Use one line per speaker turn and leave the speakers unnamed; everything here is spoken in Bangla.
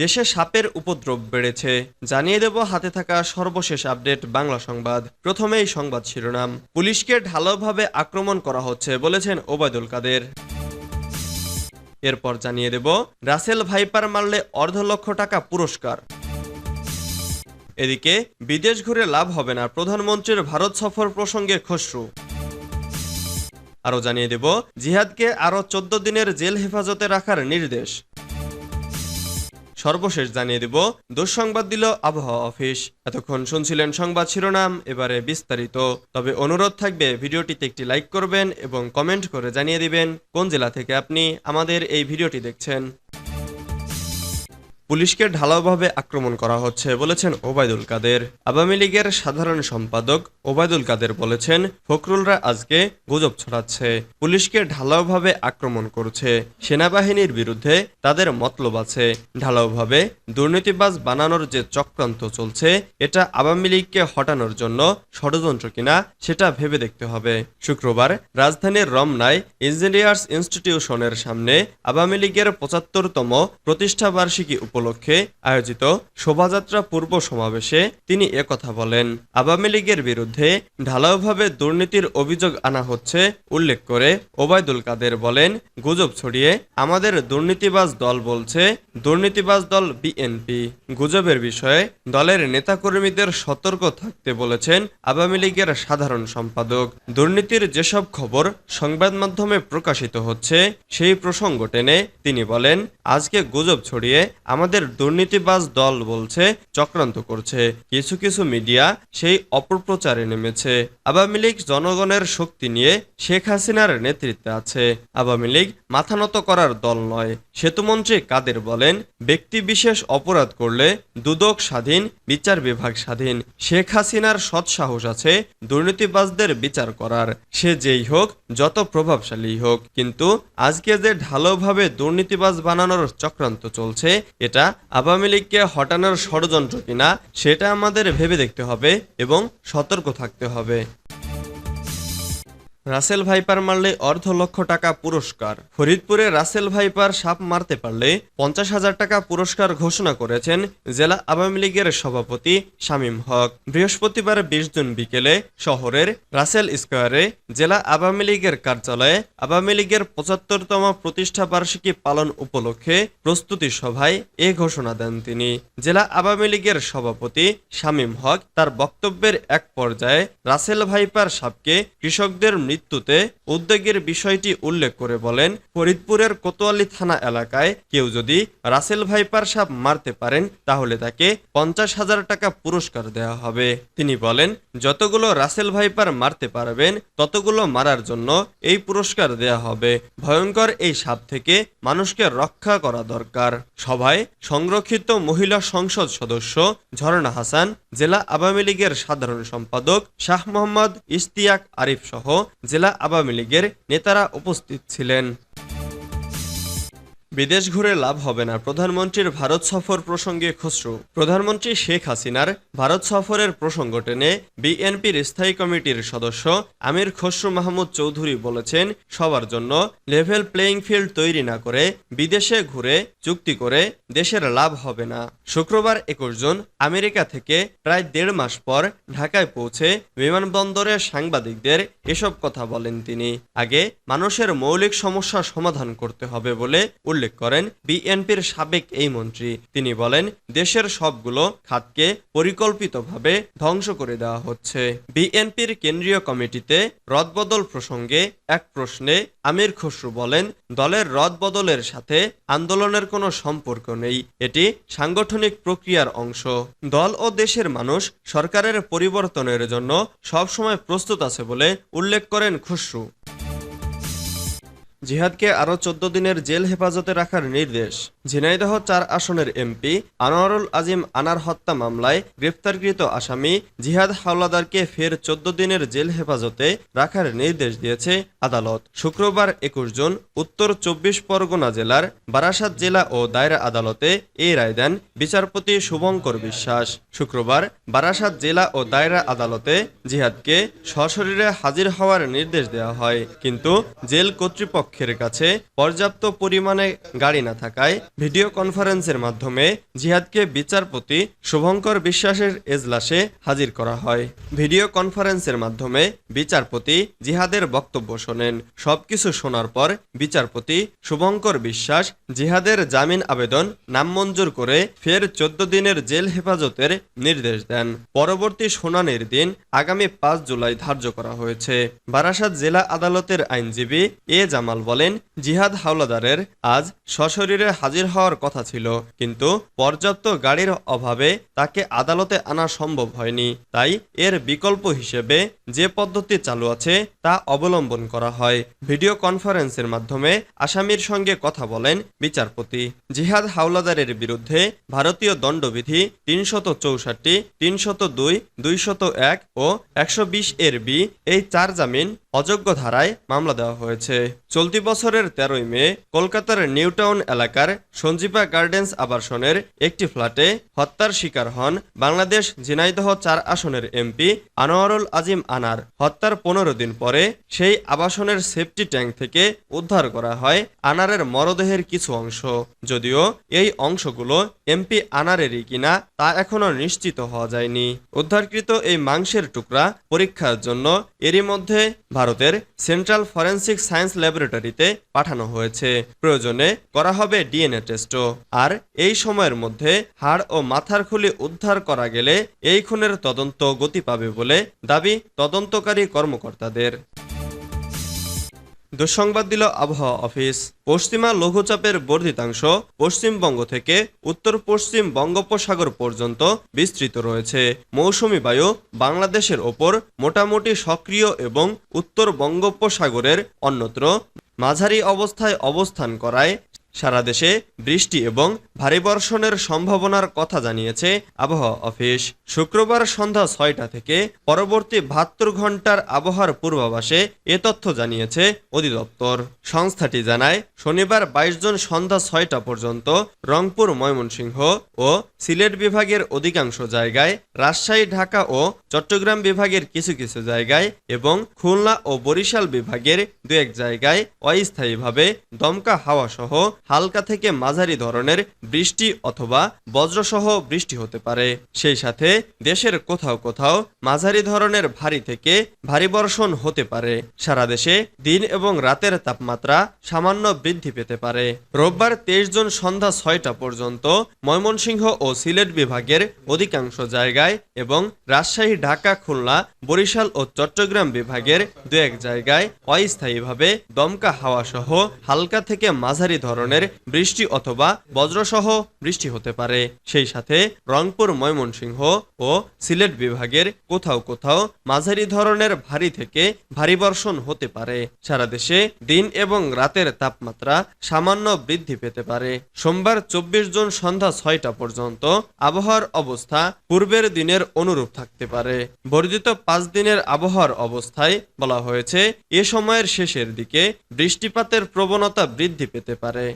দেশে সাপের উপদ্রব বেড়েছে জানিয়ে দেব হাতে থাকা সর্বশেষ আপডেট বাংলা সংবাদ প্রথমেই সংবাদ শিরোনাম পুলিশকে ঢালোভাবে আক্রমণ করা হচ্ছে বলেছেন ওবায়দুল কাদের এরপর জানিয়ে দেব রাসেল ভাইপার মারলে অর্ধ লক্ষ টাকা পুরস্কার এদিকে বিদেশ ঘুরে লাভ হবে না প্রধানমন্ত্রীর ভারত সফর প্রসঙ্গে খসরু আরও জানিয়ে দেব জিহাদকে আরও চোদ্দ দিনের জেল হেফাজতে রাখার নির্দেশ সর্বশেষ জানিয়ে দেব দুঃসংবাদ দিল আবহাওয়া অফিস এতক্ষণ শুনছিলেন সংবাদ শিরোনাম এবারে বিস্তারিত তবে অনুরোধ থাকবে ভিডিওটিতে একটি লাইক করবেন এবং কমেন্ট করে জানিয়ে দিবেন কোন জেলা থেকে আপনি আমাদের এই ভিডিওটি দেখছেন পুলিশকে ঢালাওভাবে আক্রমণ করা হচ্ছে বলেছেন ওবায়দুল কাদের আওয়ামী লীগের সাধারণ সম্পাদক ওবায়দুল কাদের বলেছেন ফখরুলরা আজকে গুজব ছড়াচ্ছে পুলিশকে ঢালাওভাবে আক্রমণ করছে সেনাবাহিনীর বিরুদ্ধে তাদের মতলব আছে ঢালাওভাবে দুর্নীতিবাজ বানানোর যে চক্রান্ত চলছে এটা আওয়ামী লীগকে হটানোর জন্য ষড়যন্ত্র কিনা সেটা ভেবে দেখতে হবে শুক্রবার রাজধানীর রমনায় ইঞ্জিনিয়ার্স ইনস্টিটিউশনের সামনে আওয়ামী লীগের পঁচাত্তরতম প্রতিষ্ঠাবার্ষিকী উপলক্ষে উপলক্ষে আয়োজিত শোভাযাত্রা পূর্ব সমাবেশে তিনি কথা বলেন আওয়ামী লীগের বিরুদ্ধে ঢালাওভাবে দুর্নীতির অভিযোগ আনা হচ্ছে উল্লেখ করে ওবায়দুল কাদের বলেন গুজব ছড়িয়ে আমাদের দুর্নীতিবাজ দল বলছে দুর্নীতিবাজ দল বিএনপি গুজবের বিষয়ে দলের নেতাকর্মীদের সতর্ক থাকতে বলেছেন আওয়ামী লীগের সাধারণ সম্পাদক দুর্নীতির যেসব খবর সংবাদ মাধ্যমে প্রকাশিত হচ্ছে সেই প্রসঙ্গ টেনে তিনি বলেন আজকে গুজব ছড়িয়ে আমাদের আমাদের দুর্নীতিবাজ দল বলছে চক্রান্ত করছে কিছু কিছু মিডিয়া সেই অপপ্রচারে নেমেছে আওয়ামী লীগ জনগণের শক্তি নিয়ে শেখ হাসিনার নেতৃত্বে আছে আওয়ামী লীগ মাথা নত করার দল নয় সেতুমন্ত্রী কাদের বলেন ব্যক্তি বিশেষ অপরাধ করলে দুদক স্বাধীন বিচার বিভাগ স্বাধীন শেখ হাসিনার সৎসাহস আছে দুর্নীতিবাজদের বিচার করার সে যেই হোক যত প্রভাবশালী হোক কিন্তু আজকে যে ঢালোভাবে দুর্নীতিবাজ বানানোর চক্রান্ত চলছে সেটা আওয়ামী লীগকে হটানোর ষড়যন্ত্র কিনা সেটা আমাদের ভেবে দেখতে হবে এবং সতর্ক থাকতে হবে রাসেল ভাইপার মারলে অর্ধ লক্ষ টাকা পুরস্কার ফরিদপুরে রাসেল ভাইপার সাপ মারতে পারলে পঞ্চাশ হাজার টাকা পুরস্কার ঘোষণা করেছেন জেলা আওয়ামী লীগের সভাপতি শামীম হক বৃহস্পতিবার বিশ জুন বিকেলে শহরের রাসেল স্কোয়ারে জেলা আওয়ামী লীগের কার্যালয়ে আওয়ামী লীগের পঁচাত্তরতম প্রতিষ্ঠা বার্ষিকী পালন উপলক্ষে প্রস্তুতি সভায় এ ঘোষণা দেন তিনি জেলা আওয়ামী লীগের সভাপতি শামীম হক তার বক্তব্যের এক পর্যায়ে রাসেল ভাইপার সাপকে কৃষকদের মৃত্যুতে উদ্বেগের বিষয়টি উল্লেখ করে বলেন ফরিদপুরের কোতোয়ালি থানা এলাকায় কেউ যদি রাসেল ভাইপার সাপ মারতে পারেন তাহলে তাকে পঞ্চাশ হাজার টাকা পুরস্কার দেওয়া হবে তিনি বলেন যতগুলো রাসেল ভাইপার মারতে পারবেন ততগুলো মারার জন্য এই পুরস্কার দেয়া হবে ভয়ঙ্কর এই সাপ থেকে মানুষকে রক্ষা করা দরকার সভায় সংরক্ষিত মহিলা সংসদ সদস্য ঝরনা হাসান জেলা আওয়ামী লীগের সাধারণ সম্পাদক শাহ মোহাম্মদ ইস্তিয়াক আরিফ সহ জেলা আওয়ামী লীগের নেতারা উপস্থিত ছিলেন বিদেশ ঘুরে লাভ হবে না প্রধানমন্ত্রীর ভারত সফর প্রসঙ্গে খসরু প্রধানমন্ত্রী শেখ হাসিনার ভারত সফরের প্রসঙ্গ টেনে বিএনপির স্থায়ী কমিটির সদস্য আমির খসরু মাহমুদ চৌধুরী বলেছেন সবার জন্য লেভেল প্লেয়িং ফিল্ড তৈরি না করে বিদেশে ঘুরে চুক্তি করে দেশের লাভ হবে না শুক্রবার একুশ জুন আমেরিকা থেকে প্রায় দেড় মাস পর ঢাকায় পৌঁছে বিমানবন্দরে সাংবাদিকদের এসব কথা বলেন তিনি আগে মানুষের মৌলিক সমস্যা সমাধান করতে হবে বলে উল্লেখ উল্লেখ করেন বিএনপির সাবেক এই মন্ত্রী তিনি বলেন দেশের সবগুলো খাতকে পরিকল্পিতভাবে ধ্বংস করে দেওয়া হচ্ছে বিএনপির কেন্দ্রীয় কমিটিতে রদবদল প্রসঙ্গে এক প্রশ্নে আমির খসরু বলেন দলের রদবদলের সাথে আন্দোলনের কোনো সম্পর্ক নেই এটি সাংগঠনিক প্রক্রিয়ার অংশ দল ও দেশের মানুষ সরকারের পরিবর্তনের জন্য সবসময় প্রস্তুত আছে বলে উল্লেখ করেন খসরু জিহাদকে আরও চোদ্দ দিনের জেল হেফাজতে রাখার নির্দেশ ঝিনাইদহ চার আসনের এমপি আনোয়ারুল আজিম আনার হত্যা মামলায় গ্রেফতারকৃত আসামি জিহাদ হাওলাদারকে ফের চোদ্দ দিনের জেল হেফাজতে রাখার নির্দেশ দিয়েছে আদালত শুক্রবার একুশ জুন উত্তর চব্বিশ পরগনা জেলার বারাসাত জেলা ও দায়রা আদালতে এই রায় দেন বিচারপতি শুভঙ্কর বিশ্বাস শুক্রবার বারাসাত জেলা ও দায়রা আদালতে জিহাদকে সশরীরে হাজির হওয়ার নির্দেশ দেওয়া হয় কিন্তু জেল কর্তৃপক্ষ কক্ষের কাছে পর্যাপ্ত পরিমাণে গাড়ি না থাকায় ভিডিও কনফারেন্সের মাধ্যমে জিহাদকে বিচারপতি শুভঙ্কর বিশ্বাসের এজলাসে হাজির করা হয় ভিডিও কনফারেন্সের মাধ্যমে বিচারপতি জিহাদের বক্তব্য শোনেন সবকিছু শোনার পর বিচারপতি শুভঙ্কর বিশ্বাস জিহাদের জামিন আবেদন নামমঞ্জুর করে ফের চোদ্দ দিনের জেল হেফাজতের নির্দেশ দেন পরবর্তী শুনানির দিন আগামী পাঁচ জুলাই ধার্য করা হয়েছে বারাসাত জেলা আদালতের আইনজীবী এ জামাল বলেন জিহাদ হাওলাদারের আজ সশরীরে হাজির হওয়ার কথা ছিল কিন্তু পর্যাপ্ত গাড়ির অভাবে তাকে আদালতে আনা সম্ভব হয়নি তাই এর বিকল্প হিসেবে যে পদ্ধতি চালু আছে তা অবলম্বন করা হয় ভিডিও কনফারেন্সের মাধ্যমে আসামির সঙ্গে কথা বলেন বিচারপতি জিহাদ হাওলাদারের বিরুদ্ধে ভারতীয় দণ্ডবিধি তিনশত চৌষট্টি তিনশত দুই দুইশত এক ও একশো বিশ এর বি এই চার জামিন অযোগ্য ধারায় মামলা দেওয়া হয়েছে চলতি বছরের তেরোই মে কলকাতার নিউটাউন এলাকার সঞ্জীবা গার্ডেন্স আবাসনের একটি ফ্ল্যাটে হত্যার শিকার হন বাংলাদেশ ঝিনাইদহ চার আসনের এমপি আনোয়ারুল আজিম আনার হত্যার পনেরো দিন পরে সেই আবাসনের সেফটি ট্যাঙ্ক থেকে উদ্ধার করা হয় আনারের মরদেহের কিছু অংশ যদিও এই অংশগুলো এমপি আনারেরই কিনা তা এখনও নিশ্চিত হওয়া যায়নি উদ্ধারকৃত এই মাংসের টুকরা পরীক্ষার জন্য এরই মধ্যে ভারতের সেন্ট্রাল ফরেন্সিক সায়েন্স ল্যাবরেটরিতে পাঠানো হয়েছে প্রয়োজনে করা হবে ডিএনএ টেস্টও আর এই সময়ের মধ্যে হাড় ও মাথার খুলি উদ্ধার করা গেলে এই খুনের তদন্ত গতি পাবে বলে দাবি তদন্তকারী কর্মকর্তাদের দুঃসংবাদ দিল আবহাওয়া অফিস পশ্চিমা লঘুচাপের বর্ধিতাংশ পশ্চিমবঙ্গ থেকে উত্তর পশ্চিম বঙ্গোপসাগর পর্যন্ত বিস্তৃত রয়েছে মৌসুমি বায়ু বাংলাদেশের ওপর মোটামুটি সক্রিয় এবং উত্তর বঙ্গোপসাগরের অন্যত্র মাঝারি অবস্থায় অবস্থান করায় সারা দেশে বৃষ্টি এবং ভারী বর্ষণের সম্ভাবনার কথা জানিয়েছে আবহাওয়া অফিস শুক্রবার সন্ধ্যা ছয়টা থেকে পরবর্তী বাহাত্তর ঘন্টার আবহাওয়ার পূর্বাভাসে এ তথ্য জানিয়েছে অধিদপ্তর সংস্থাটি জানায় শনিবার ২২ জন সন্ধ্যা ছয়টা পর্যন্ত রংপুর ময়মনসিংহ ও সিলেট বিভাগের অধিকাংশ জায়গায় রাজশাহী ঢাকা ও চট্টগ্রাম বিভাগের কিছু কিছু জায়গায় এবং খুলনা ও বরিশাল বিভাগের দু এক জায়গায় অস্থায়ীভাবে দমকা হাওয়াসহ হালকা থেকে মাঝারি ধরনের বৃষ্টি অথবা বজ্রসহ বৃষ্টি হতে পারে সেই সাথে দেশের কোথাও কোথাও মাঝারি ধরনের ভারী থেকে ভারী বর্ষণ হতে পারে সারা দেশে দিন এবং রাতের তাপমাত্রা সামান্য বৃদ্ধি পেতে পারে রোববার তেইশ জুন সন্ধ্যা ছয়টা পর্যন্ত ময়মনসিংহ ও সিলেট বিভাগের অধিকাংশ জায়গায় এবং রাজশাহী ঢাকা খুলনা বরিশাল ও চট্টগ্রাম বিভাগের দু এক জায়গায় অস্থায়ীভাবে দমকা হাওয়াসহ হালকা থেকে মাঝারি ধরনের ধরনের বৃষ্টি অথবা বজ্রসহ বৃষ্টি হতে পারে সেই সাথে রংপুর ময়মনসিংহ ও সিলেট বিভাগের কোথাও কোথাও মাঝারি ধরনের ভারী থেকে ভারী বর্ষণ হতে পারে সারা দেশে দিন এবং রাতের তাপমাত্রা সামান্য বৃদ্ধি পেতে পারে সোমবার চব্বিশ জুন সন্ধ্যা ছয়টা পর্যন্ত আবহাওয়ার অবস্থা পূর্বের দিনের অনুরূপ থাকতে পারে বর্ধিত পাঁচ দিনের আবহাওয়ার অবস্থায় বলা হয়েছে এ সময়ের শেষের দিকে বৃষ্টিপাতের প্রবণতা বৃদ্ধি পেতে পারে